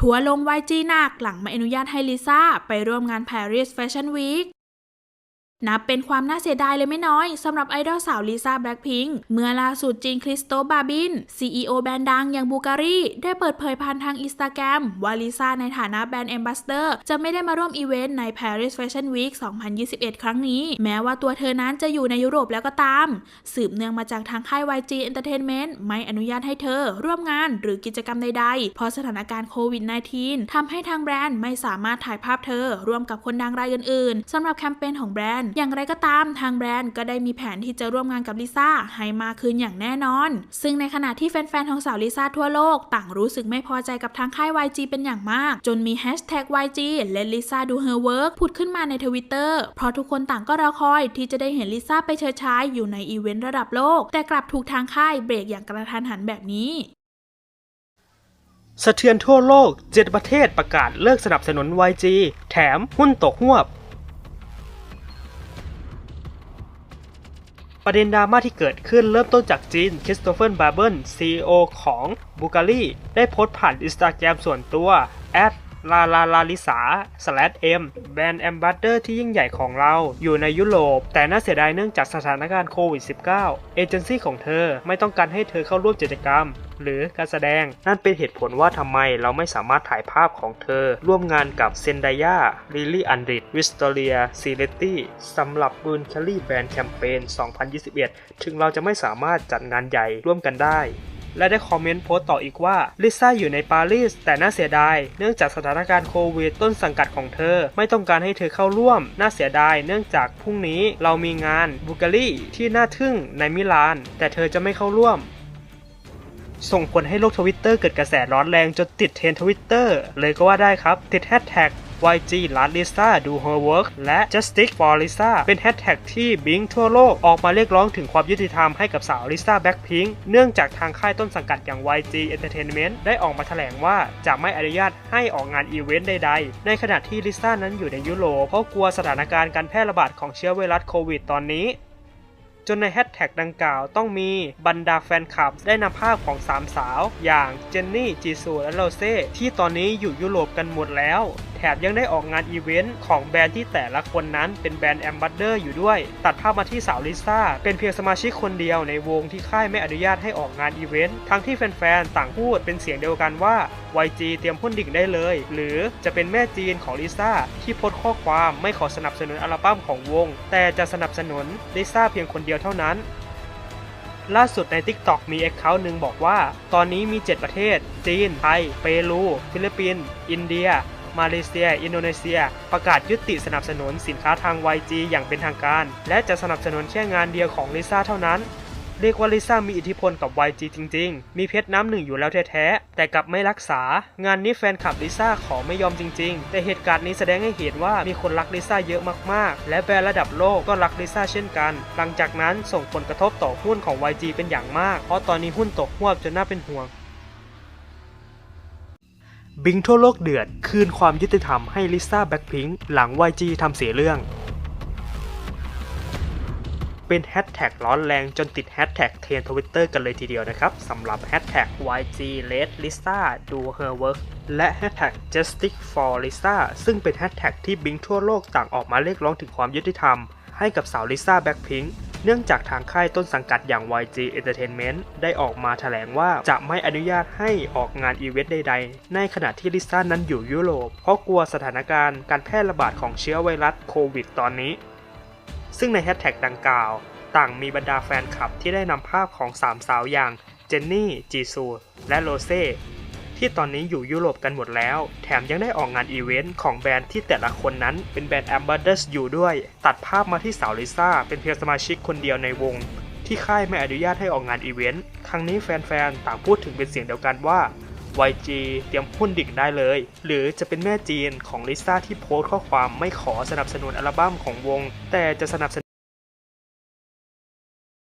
ทัวลงไวจีหนักหลังไม่อนุญาตให้ลิซ่าไปร่วมงาน Paris Fashion Week นับเป็นความน่าเสียดายเลยไม่น้อยสำหรับไอดอลสาวลิซ่าแบล็ k พิงเมื่อล่าสุดจีนคริสโตบาบิน CEO แบรนด์ดังอย่างบูการีได้เปิดเผยผ่านทางอินสตาแกรมว่าลิซ่าในฐานะแบรนด์แอมบาสเดอร์จะไม่ได้มาร่วมอีเวนต์ใน Paris Fashion Week 2021 ครั้งนี้ แม้ว่าตัวเธอนั้นจะอยู่ในยุโรปแล้วก็ตาม สืบเนื่องมาจากทางค่าย YG Entertainment ไม่อนุญาตให้เธอร่วมงานหรือกิจกรรมใดๆเพราะสถานการณ์โควิด -19 ทำให้ทางแบรนด์ไม่สามารถถ่ายภาพเธอร่วมกับคนดังรายอื่นๆสำหรับแคมเปญของแบรนด์อย่างไรก็ตามทางแบรนด์ก็ได้มีแผนที่จะร่วมงานกับลิซ่าให้มากขึ้นอย่างแน่นอน ซึ่งในขณะที่แฟนๆของสาวลิซ่าทั่วโลก ต่างรู้สึกไม่พอใจกับทางค่าย YG เป็นอย่างมาก จนมีแฮชแท็ก YG และลิซ่าดูเฮอร์เวิร์กผุดขึ้นมาในทวิตเตอร์เพราะทุกคนต่างก็รอคอยที่จะได้เห็นลิซ่าไปเชิดชายอยู่ในอีเวนต์ระดับโลก แต่กลับถูกทางค่ายเบรกอย่างกระทันหันแบบนี้สะเทือนทั่วโลก 7 ประเทศประกาศเลิกสนับสนุน YG แถมหุ้นตกหวบ ประเด็นดราม่าที่เกิดขึ้นเริ่มต้นจากจีนคริสโตเฟอร์บาร์เบิล CEO ของบูการีได้โพสต์ผ่านอินสตาแกรมส่วนตัวแอด ลาลาลาลิสา m แบรนด์แอมบ s สเดอร์ที่ยิ่งใหญ่ของเราอยู่ในยุโรป แต่น่าเสียดายเนื่องจากสถานการณ์โควิด -19 เอเจนซี่ของเธอไม่ต้องการให้เธอเข้าร่วมกิจกรรม หรือการแสดง นั่นเป็นเหตุผลว่าทำไมเราไม่สามารถถ่ายภาพของเธอ ร่วมงานกับเซนไดยาลิลี่อันริดวิสตอเรียซีเลตตี้สำหรับบุนแคลรี่แบรนด์แคมเปญ 2021 ถึงเราจะไม่สามารถจัดงานใหญ่ร่วมกันได้ และได้คอมเมนต์โพสต์ต่ออีกว่าลิซ่าอยู่ในปารีสแต่น่าเสียดาย เนื่องจากสถานการณ์โควิดต้นสังกัดของเธอ ไม่ต้องการให้เธอเข้าร่วม น่าเสียดาย เนื่องจากพรุ่งนี้เรามีงานบูการีที่น่าทึ่งในมิลาน แต่เธอจะไม่เข้าร่วมส่งผลให้โลกทวิตเตอร์เกิดกระแสร้อนแรงจนติดเทรนทวิตเตอร์เลยก็ว่าได้ครับ ติดแฮชแท็ก YG Let Lisa Do Her Work และ Justice for Lisa เป็นแฮชแท็กที่บิงทั่วโลกออกมาเรียกร้องถึงความยุติธรรมให้กับสาวลิซ่าแบ็คพิงค์เนื่องจากทางค่ายต้นสังกัดอย่าง YG Entertainment ได้ออกมาแถลงว่าจะไม่อนุญาตให้ออกงานอีเวนต์ใดๆ ในขณะที่ลิซ่านั้นอยู่ในยุโรปเพราะกลัวสถานการณ์การแพร่ระบาดของเชื้อไวรัสโควิดตอนนี้จนในแฮชแท็กดังกล่าวต้องมีบรรดาแฟนคลับได้นำภาพของสามสาว อย่างเจนนี่จีซูและโรเซ่ที่ตอนนี้อยู่ยุโรปกันหมดแล้ว แถมยังได้ออกงานอีเวนต์ของแบรนด์ที่แต่ละคนนั้นเป็นแบรนด์แอมบัสเดอร์อยู่ด้วย ตัดภาพมาที่สาวลิซ่า เป็นเพียงสมาชิกคนเดียวในวงที่ค่ายไม่อนุญาตให้ออกงานอีเวนต์ ทั้งที่แฟนๆ ต่างพูดเป็นเสียงเดียวกันว่า YG เตรียมพ่นดิ่งได้เลย หรือจะเป็นแม่จีนของลิซ่าที่โพสข้อความไม่ขอสนับสนุนอัลบั้มของวง แต่จะสนับสนุนลิซ่าเพียงคนเดียวเท่านั้นล่าสุดใน TikTok มี Account หนึ่งบอกว่า ตอนนี้มี 7 ประเทศ จีน ไทย เปรู ฟิลิปปินส์ อินเดีย มาเลเซีย อินโดนีเซีย ประกาศยุติสนับสนุนสินค้าทาง YG อย่างเป็นทางการ และจะสนับสนุนแค่งานเดียวของลิซ่าเท่านั้นเรียกว่าลิซ่ามีอิทธิพลกับ YG จริง ๆ มีเพชรน้ำหนึ่งอยู่แล้วแท้ๆ แต่กลับไม่รักษา งานนี้แฟนคลับลิซ่าขอไม่ยอมจริง ๆ แต่เหตุการณ์นี้แสดงให้เห็นว่ามีคนรักลิซ่าเยอะมากๆ และแบรนด์ระดับโลกก็รักลิซ่าเช่นกัน หลังจากนั้นส่งผลกระทบต่อหุ้นของ YG เป็นอย่างมาก เพราะตอนนี้หุ้นตกหวบจนน่าเป็นห่วง บิงทั่วโลกเดือด คืนความยุติธรรมให้ลิซ่าแบ็คพิงค์หลัง YG ทำเสียเรื่อง เป็นแฮชแท็กร้อนแรงจนติดแฮชแท็กเทรนทวิตเตอร์กันเลยทีเดียวนะครับสำหรับแฮชแท็ก YG Let Lisa Do Her Work และแฮชแท็ก Justice for Lisa ซึ่งเป็นแฮชแท็กที่บิงทั่วโลกต่างออกมาเรียกร้องถึงความยุติธรรมให้กับสาวลิซ่าแบ็คพิงค์ เนื่องจากทางค่ายต้นสังกัดอย่าง YG Entertainment ได้ออกมาแถลงว่าจะไม่อนุญาตให้ออกงานอีเวนต์ใดๆ ในขณะที่ลิซ่านั้นอยู่ยุโรป เพราะกลัวสถานการณ์การแพร่ระบาดของเชื้อไวรัสโควิดตอนนี้ ซึ่งในแฮชแท็กดังกล่าว ต่างมีบรรดาแฟนคลับที่ได้นำภาพของสามสาวอย่างเจนนี่ จีซู และโรเซ่ ที่ตอนนี้อยู่ยุโรปกันหมดแล้ว แถมยังได้ออกงานอีเวนต์ของแบรนด์ที่แต่ละคนนั้นเป็นแบรนด์แอมบ s สเดอร์อยู่ด้วย ตัดภาพมาที่สาวลิซ่าเป็นเพียงสมาชิกคนเดียวในวง ที่ค่ายไม่อนุญาตให้ออกงานอีเวนต์ครั้งนี้แฟนๆ ต่างพูดถึงเป็นเสียงเดียวกันว่า YG เตรียมหุ้นดิ่งได้เลย หรือจะเป็นแม่จีนของลิซ่าที่โพสต์ข้อความไม่ขอสนับสนุนอัลบั้มของวง แต่จะสนับสนุน